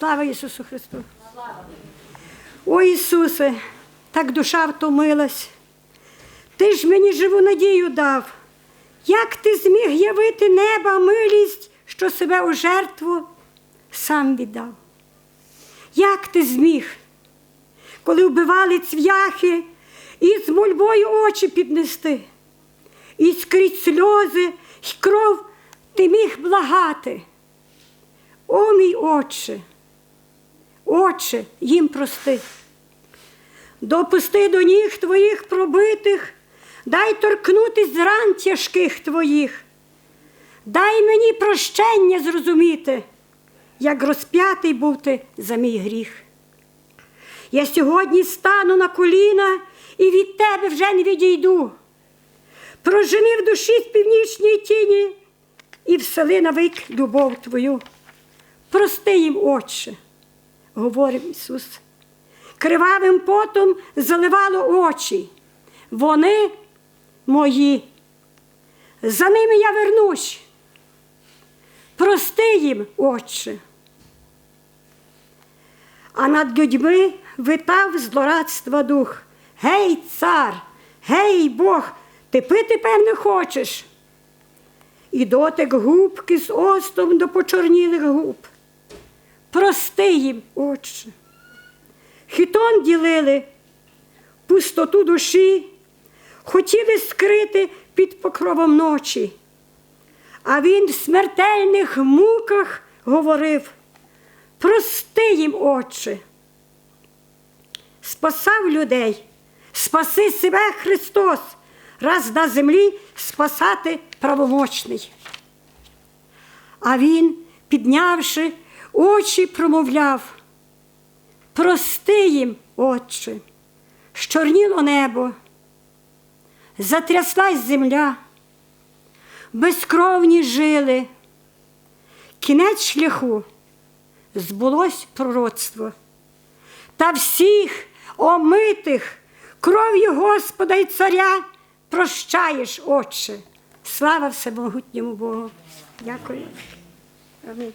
Слава Ісусу Христу! О Ісусе, так душа втомилась. Ти ж мені живу надію дав. Як ти зміг явити неба милість, що себе у жертву сам віддав? Як ти зміг, коли вбивали цвяхи, і з мольбою очі піднести, і скрізь сльози й кров ти міг благати? О, мій отче, отче, їм прости. Допусти до ніг твоїх пробитих, дай торкнутись ран тяжких твоїх. Дай мені прощення зрозуміти, як розп'ятий був ти за мій гріх. Я сьогодні стану на коліна і від тебе вже не відійду. Прожени в душі з північній тіні і всели навик любов твою. Прости їм, Отче, говорив Ісус. Кривавим потом заливало очі. Вони мої. За ними я вернусь. Прости їм, Отче. А над людьми витав злорадства дух. Гей, цар, гей, Бог, ти пити, певне, хочеш. І дотик губки з остом до почорнілих губ. Прости їм, Отче. Хітон ділили, пустоту душі, хотіли скрити під покровом ночі. А він в смертельних муках говорив: прости їм, Отче. Спасав людей, спаси себе Христос, раз на землі спасати правомочний. А він, піднявши очі, промовляв. Прости їм, Отче, щорніло небо, затряслась земля, безкровні жили, кінець шляху збулось пророцтво. Та всіх омитих кров'ю Господа й царя прощаєш, Отче. Слава всемогутньому Богу. Дякую. Амінь.